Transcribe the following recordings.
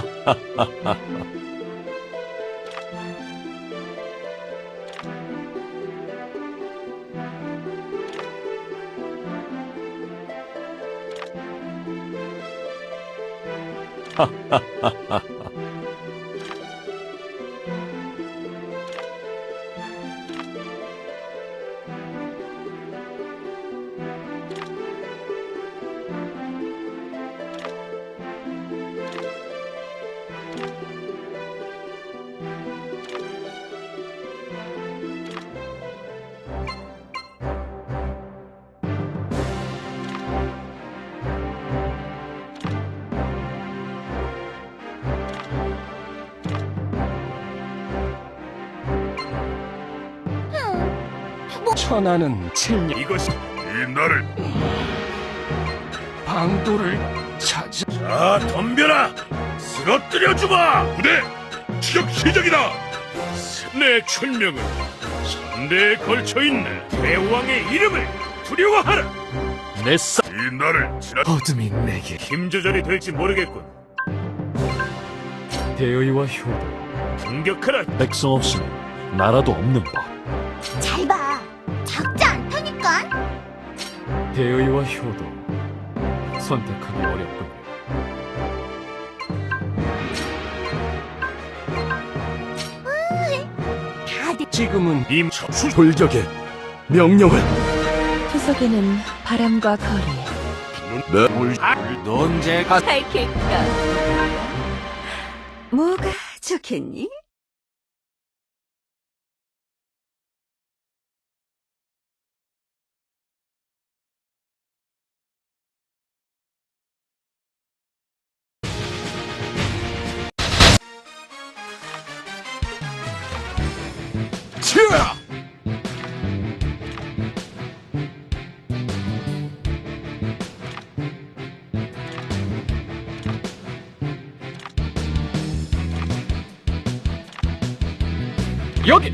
哈哈哈哈。哈哈哈哈。 천하는 칠년 이것이 이 나를 방도를 찾아 자 덤벼라! 쓰러뜨려 주마! 부대 추격 시작이다! 내 천명은 천대에 걸쳐 있는 대왕의 이름을 두려워하라! 내싸 이 나를 지나 어둠이 내게 힘 조절이 될지 모르겠군. 대의와 효도 공격하라! 백성 없으면 나라도 없는 법 대의와 효도 선택하기 어렵군요 지금은 임 처수 돌격의 명령을 투석에는 바람과 거리, 논제가 밝힐까? 뭐가 좋겠니? 치라 여기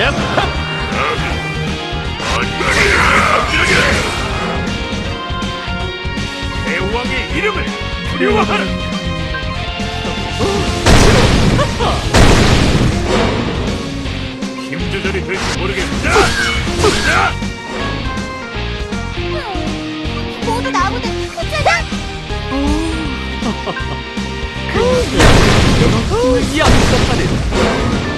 야 대왕의 이름을 두려워하라 힘 조절이 될지 모르겠다 자! 모두 나보다 크잖아. 양성하는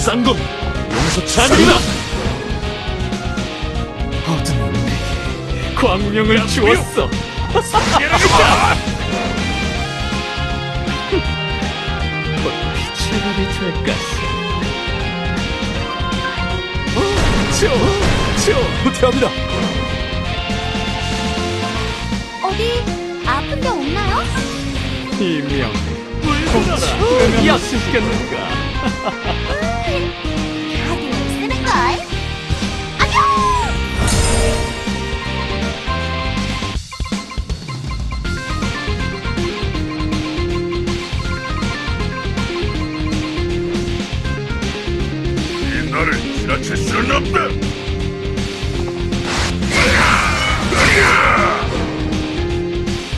쌍검 용서치 않으리라. 어둠이 내게 광명을 주었어. 피체감이 될 것이. 저, 저, 후퇴합니다. 어디 아픈 데 없나요? 이명 물들어라. 약속했는가? 지나칠 수는 없다!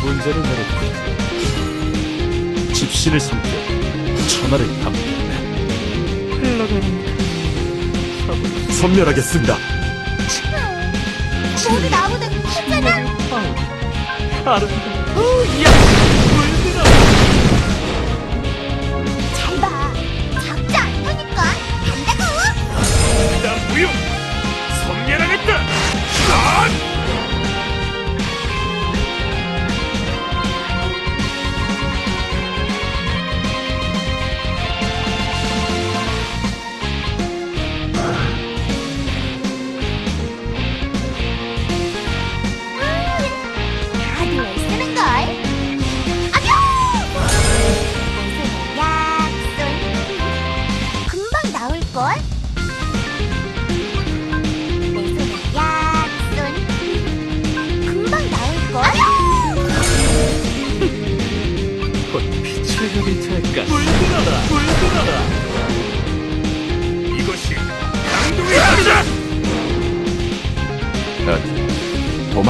문제를 내려두고 집신을 삼켜 천하를 담겠네. 흘러가는 선멸하겠습니다. 모두 나보다 크잖아. 아름다워 야 나 무용 섬멸하겠다! 샷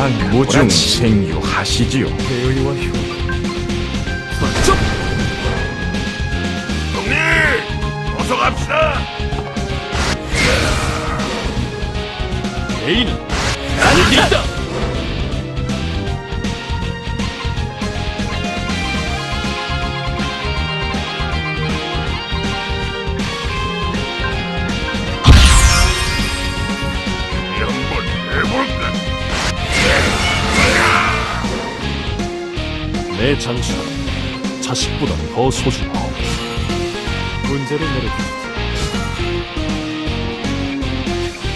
도망 무중 생유하시지요. 대의와 효 선점 형님 어서 갑시다. 개인은 나를 있다 내 장수는 자식보다 더 소중하오. 문제를 내려주시죠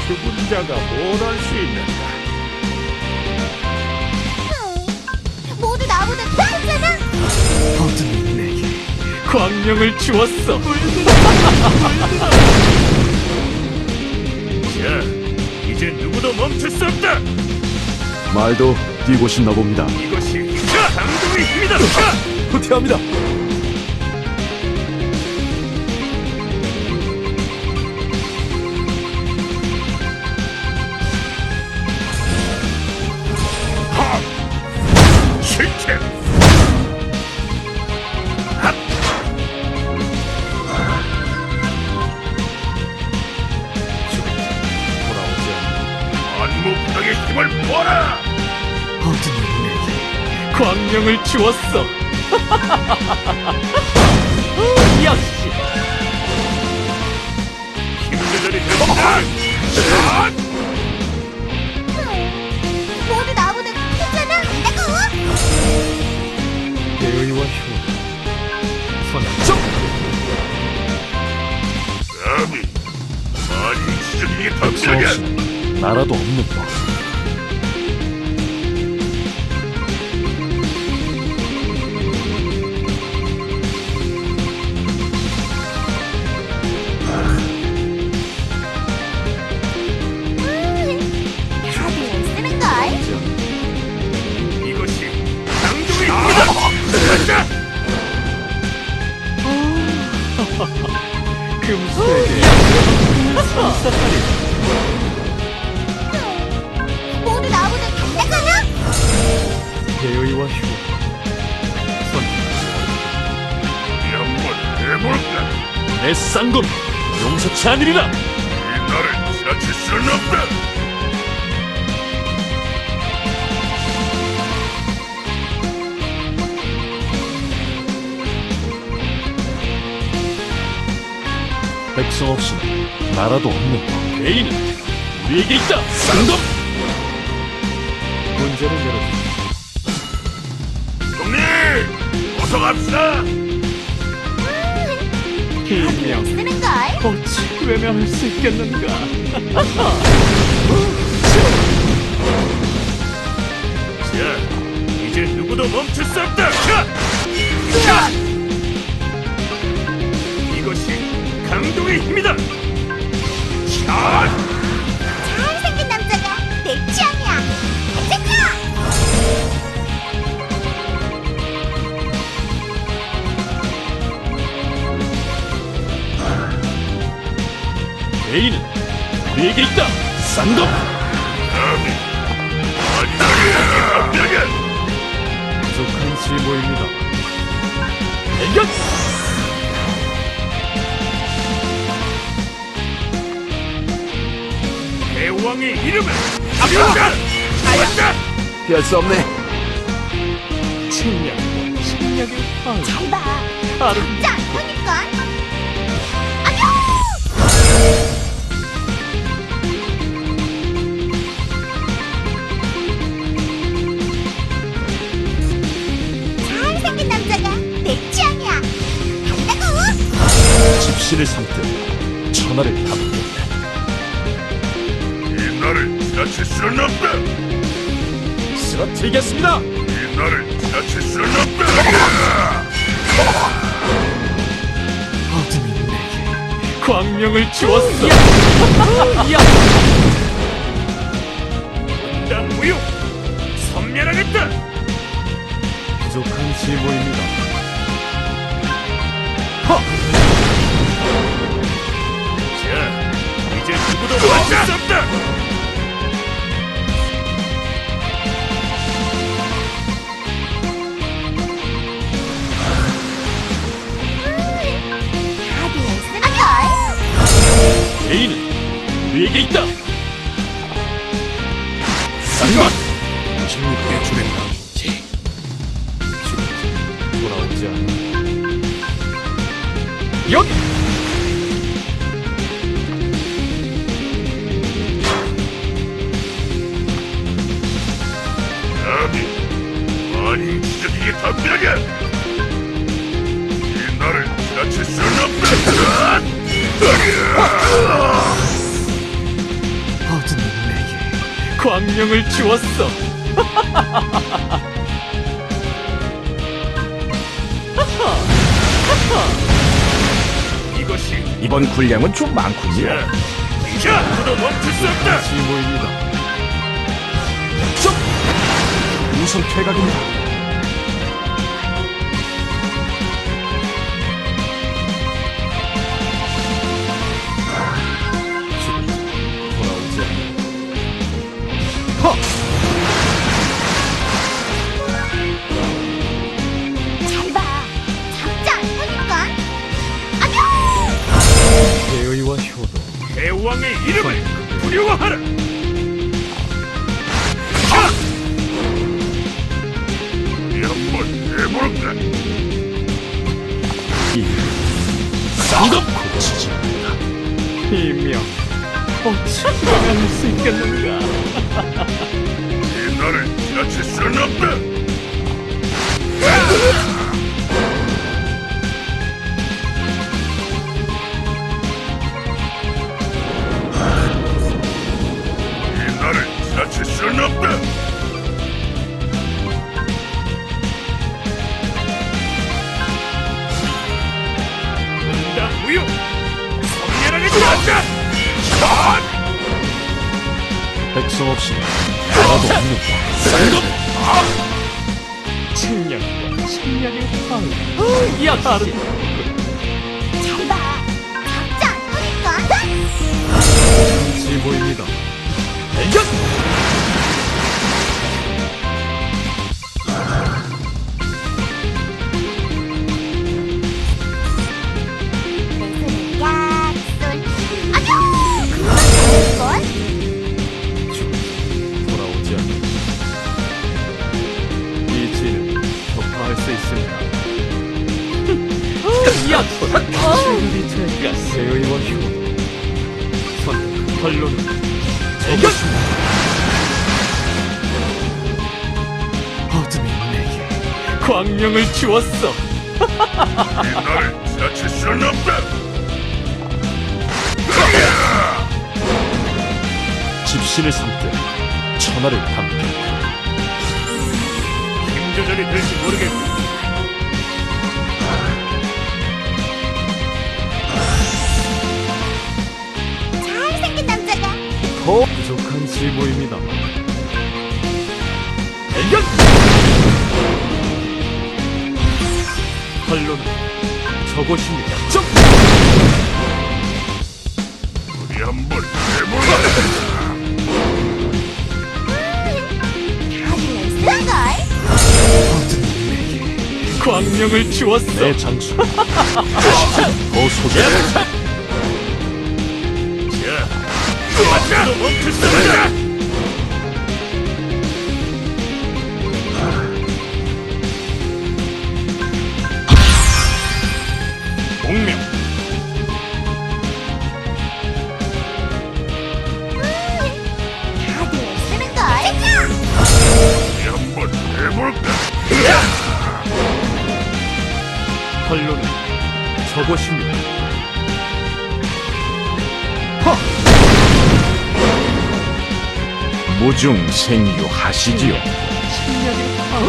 죽은 자가 뭘 할 수 있는가 모두 나보다 크잖아. 어둠이 내게 광명을 주었어 자 이제 누구도 멈출 수 없다 말도 뛰고 싶나 봅니다. 이것이 자, 강동의 힘이다 자! 후퇴합니다. 광명을 주었어 역시! 모두 나보다 크잖아. 간다고. 대의와 효 선점 감히 많이 지적이게 없이는 나라도 없는 법. 금수에게 선사살이 모두 나보다 간다잖아. 대의와 효 한번 해볼까 내 쌍검 용서치 않으리라. 이 나를 지나칠 수는 없다 백성 없이는 나라도 없는 법. 개인은 우리에게 있다. 쌍검. 문제를 내려주시죠 형님 어서 갑시다 희명 쓰는 걸. 어찌 외면할 수 있겠는가 자 이제 누구도 멈출 수 없다 자! 자! 강동의 힘이다 샷! 잘생긴 남자가 내 취향이야. 체크! 개인은 우리에게 있다. 쌍검. 부족한 실모입니다. 대결! 대왕의 이름을 아무다 아야다 피할 수 없네. 측량과 측량의 황 잘 봐. 아름 자, 그러니까. 안녕! 잘생긴 남자가 내 취향이야. 간다고! 집신을 삼든 천하를 지나칠 수는 없다. 쓰러뜨리겠습니다. 이 나를 지나칠 수는 없다. 어둠이 내게 광명을 주었어. 난 무용 선멸하겠다. 부족한 실모입니다. 자 이제 누구도 막을 수 없다 광명을 주었어 이것이 이번 군량은 좀 많군요. 자, 자 누구도 멈출 수 없다 실모입니다 우선 퇴각입니다. 이름을 두려워하라 자! 우리 한번 해볼까 쌍박 고치지. 이명 어찌 막을 수 있겠는가 측량과 측량의 황 야, 아름 잘 봐. 작지 않다니까. 실모입니다 대결. 어둠이 내게 광명을 주었어. 이 나를 지나칠 수는 없다 집신을 삼든 천하를 담겠다. 힘 조절이 될지 모르겠다 부족한 실모입니다 대결. 결론은 저곳입니다 우리 한번 내게 광명을 주었어 내 장수. 더 소개. 멈출 수 없다! 무중생유하시지요. 신념의 파워.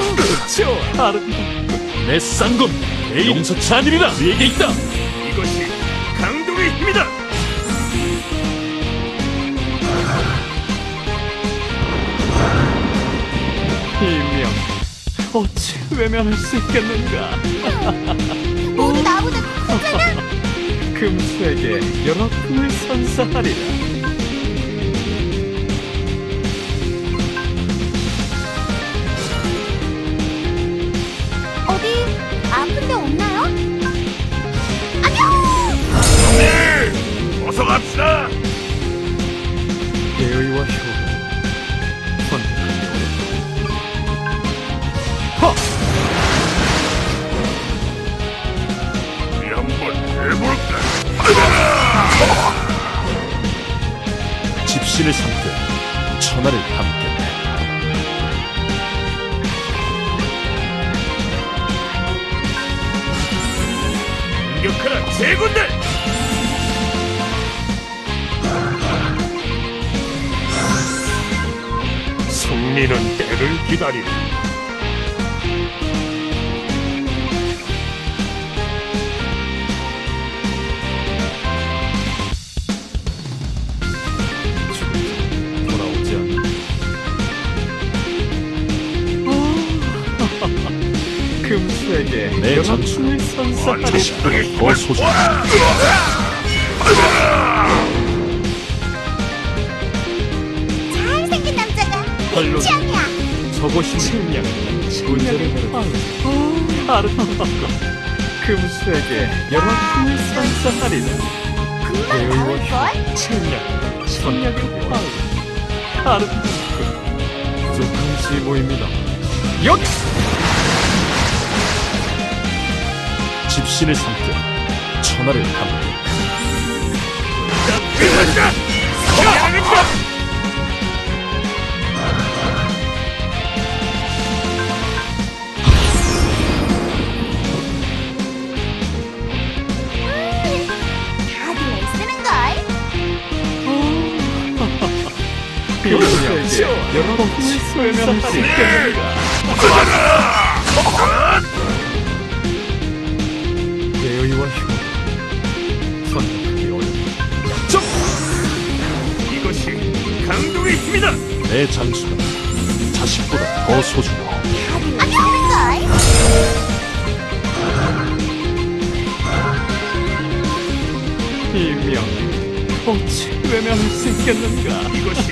좋아. 아름다워. 내 쌍검 용서치 아니리라 우리에게 있다. 이것이 강동의 힘이다! 이명. 어찌 외면할 수 있겠는가? 모두 나보다 크잖아. 금수에게 여러 품을 선사하리라. 갑시다! 대의와 효도. 선택하기 우리 한번? 집신을 삼켜 천하를 담겠 승리는 때를 돌아오지 않는 금수에게 내. 품을 선사하리라. 더 소중. 잘 남자가 별로. 취향이야. 저것이 측량 문제를 아, 아름다워 금수에게 여러 품을 선사하리라 금방 나올걸? 측량 천력의 파울 아름다워 부족한 지모입니다 역! 집신을 삼켜 천하를. 끝났다! 서양했다! 여러 품을 선사할 수 있겠는가? 대의와 효 선택하기 어렵다 이것이 강동의 힘이다! 내 장수가 자식보다 더 쓰는 걸. 이명 어찌 외면할 수 있겠는가? 이것이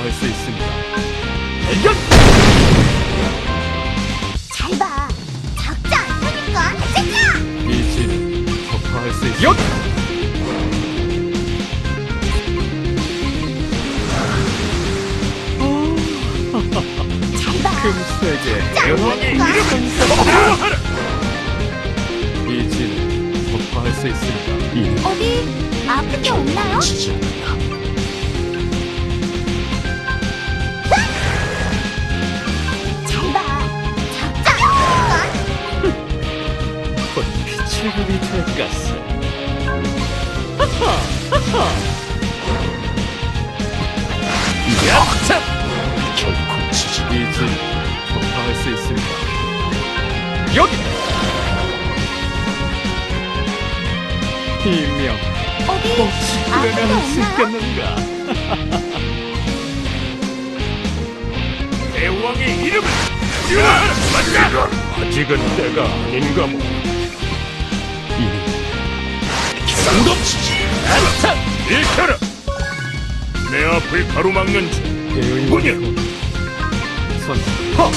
돌파할 수 있습니다. 발견! 잘 봐. 적자 안 타니까 진짜! 이 진을 돌파할 수 있습니다. 잘 봐. 금세계 영원히 이름을 이 진을 돌파할 수 있습니다. 이 어디 아픈 게 없나요? 지지 않는다. 시간이 되었어. 하하! 하하! 야! 자! 결코 지지이지 돌파할 수 있을까? 여기! 이명, 혹시 끌어가는 뭐 수 있겠는가? 대왕의 이름을! 아, 아직은 때가 아닌가 뭐. 쌍검치지. 안타 일켜라! 내 앞을 가로막는 자, 대의원의 뭐냐? 손곧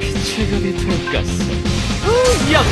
빛의 별이 될까서 야